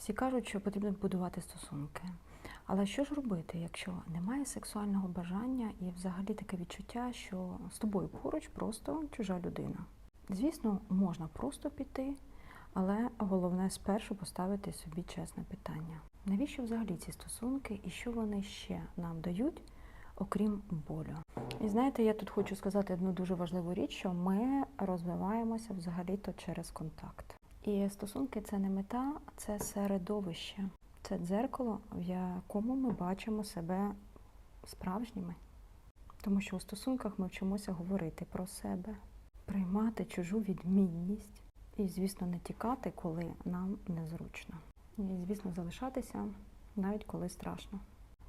Всі кажуть, що потрібно будувати стосунки. Але що ж робити, якщо немає сексуального бажання і взагалі таке відчуття, що з тобою поруч просто чужа людина? Звісно, можна просто піти, але головне спершу поставити собі чесне питання. Навіщо взагалі ці стосунки і що вони ще нам дають, окрім болю? І знаєте, я тут хочу сказати одну дуже важливу річ, що ми розвиваємося взагалі-то через контакт. І стосунки це не мета, це середовище, це дзеркало, в якому ми бачимо себе справжніми. Тому що у стосунках ми вчимося говорити про себе, приймати чужу відмінність і, звісно, не тікати, коли нам незручно. І, звісно, залишатися навіть коли страшно.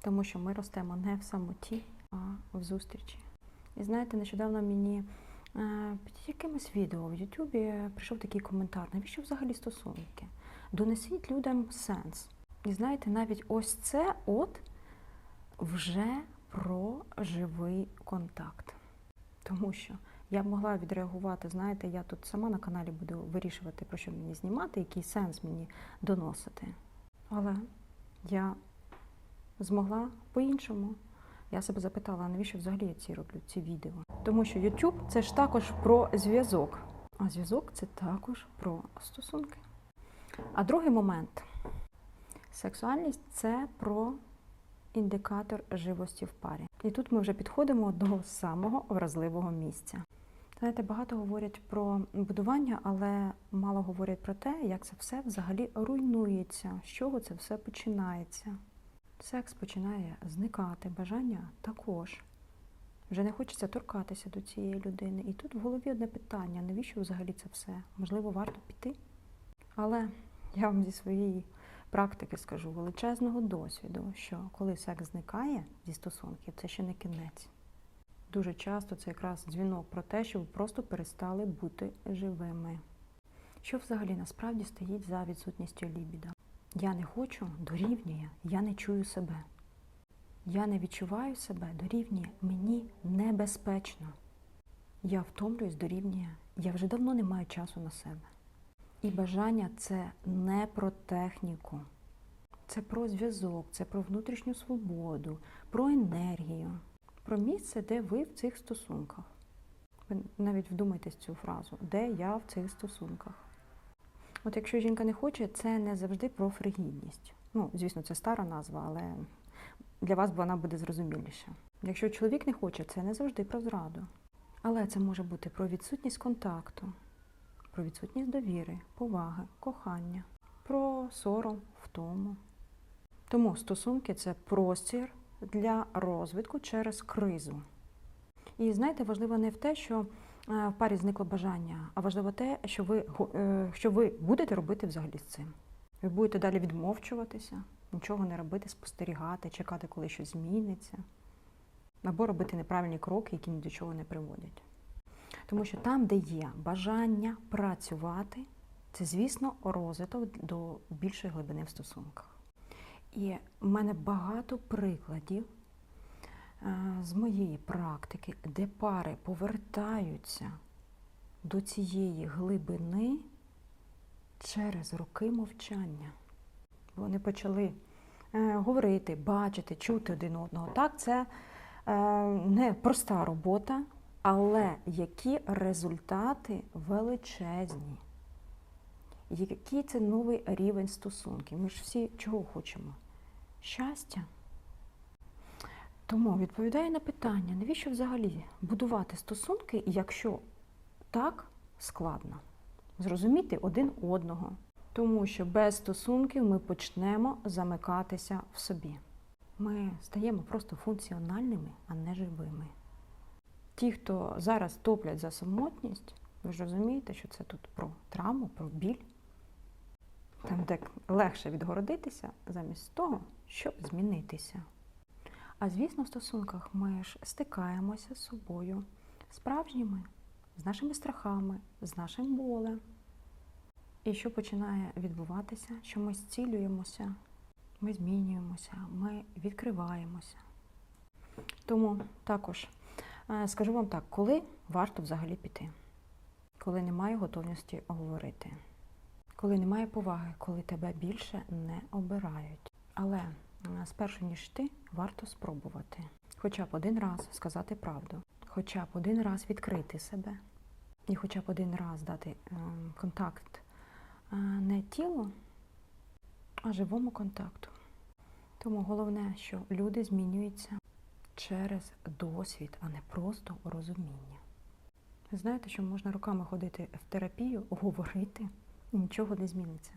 Тому що ми ростемо не в самоті, а в зустрічі. І знаєте, нещодавно мені під якимось відео в Ютубі прийшов такий коментар: навіщо взагалі стосунки? Донесіть людям сенс. І знаєте, навіть ось це от вже про живий контакт. Тому що я б могла відреагувати, знаєте, я тут сама на каналі буду вирішувати, про що мені знімати, який сенс мені доносити. Але я змогла по-іншому. Я себе запитала, а навіщо взагалі я ці роблю ці відео? Тому що YouTube це ж також про зв'язок. А зв'язок це також про стосунки. А другий момент сексуальність це про індикатор живості в парі. І тут ми вже підходимо до самого вразливого місця. Знаєте, багато говорять про будування, але мало говорять про те, як це все взагалі руйнується, з чого це все починається. Секс починає зникати, бажання також. Вже не хочеться торкатися до цієї людини. І тут в голові одне питання: навіщо взагалі це все? Можливо, варто піти? Але я вам зі своєї практики скажу величезного досвіду, що коли секс зникає зі стосунків, це ще не кінець. Дуже часто це якраз дзвінок про те, що ви просто перестали бути живими. Що взагалі насправді стоїть за відсутністю лібіда? Я не хочу дорівнює, я не чую себе. Я не відчуваю себе дорівнює, мені небезпечно. Я втомлююсь дорівнює, я вже давно не маю часу на себе. І бажання це не про техніку, це про зв'язок, це про внутрішню свободу, про енергію, про місце, де ви в цих стосунках. Ви навіть вдумайтесь цю фразу, де я в цих стосунках. От якщо жінка не хоче, це не завжди про фригідність. Ну, звісно, це стара назва, але для вас вона буде зрозуміліша. Якщо чоловік не хоче, це не завжди про зраду. Але це може бути про відсутність контакту, про відсутність довіри, поваги, кохання, про сором, втому. Тому стосунки це простір для розвитку через кризу. І знаєте, важливо не в те, що в парі зникло бажання, а важливо те, що ви, е, що ви будете робити взагалі з цим. Ви будете далі відмовчуватися, нічого не робити, спостерігати, чекати, коли щось зміниться, або робити неправильні кроки, які ні до чого не приводять. Тому що там, де є бажання працювати, це, звісно, розвиток до більшої глибини в стосунках. І в мене багато прикладів е, з моєї практики, де пари повертаються до цієї глибини через роки мовчання. Вони почали е, говорити, бачити, чути один одного. Так, це е, не проста робота, але які результати величезні. Який це новий рівень стосунків? Ми ж всі чого хочемо? Щастя. Тому відповідає на питання, навіщо взагалі будувати стосунки, якщо так складно зрозуміти один одного. Тому що без стосунків ми почнемо замикатися в собі. Ми стаємо просто функціональними, а не живими. Ті, хто зараз топлять за самотність, ви ж розумієте, що це тут про травму, про біль. Там, де легше відгородитися, замість того, щоб змінитися. А звісно, в стосунках ми ж стикаємося з собою справжніми, з нашими страхами, з нашим болем. І що починає відбуватися, що ми зцілюємося, ми змінюємося, ми відкриваємося. Тому також е, скажу вам так, коли варто взагалі піти, коли немає готовності говорити, коли немає поваги, коли тебе більше не обирають. Але спершу ніж ти, варто спробувати. Хоча б один раз сказати правду, хоча б один раз відкрити себе, і хоча б один раз дати е, контакт е, не тілу, а живому контакту. Тому головне, що люди змінюються через досвід, а не просто розуміння. Знаєте, що можна роками ходити в терапію, говорити, і нічого не зміниться.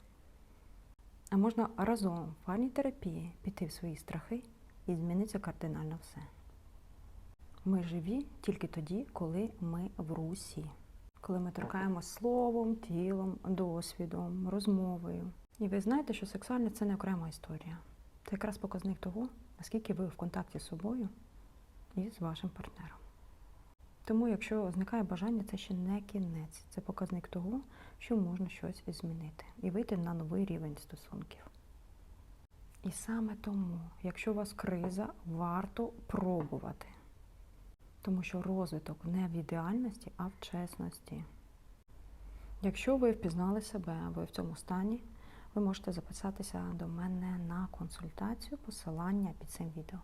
А можна разом в парній терапії піти в свої страхи і зміниться кардинально все. Ми живі тільки тоді, коли ми в русі, коли ми торкаємось словом, тілом, досвідом, розмовою. І ви знаєте, що сексуальне це не окрема історія. Це якраз показник того, наскільки ви в контакті з собою і з вашим партнером. Тому, якщо зникає бажання, це ще не кінець, це показник того, що можна щось змінити і вийти на новий рівень стосунків. І саме тому, якщо у вас криза, варто пробувати. Тому що розвиток не в ідеальності, а в чесності. Якщо ви впізнали себе, ви в цьому стані, ви можете записатися до мене на консультацію, посилання під цим відео.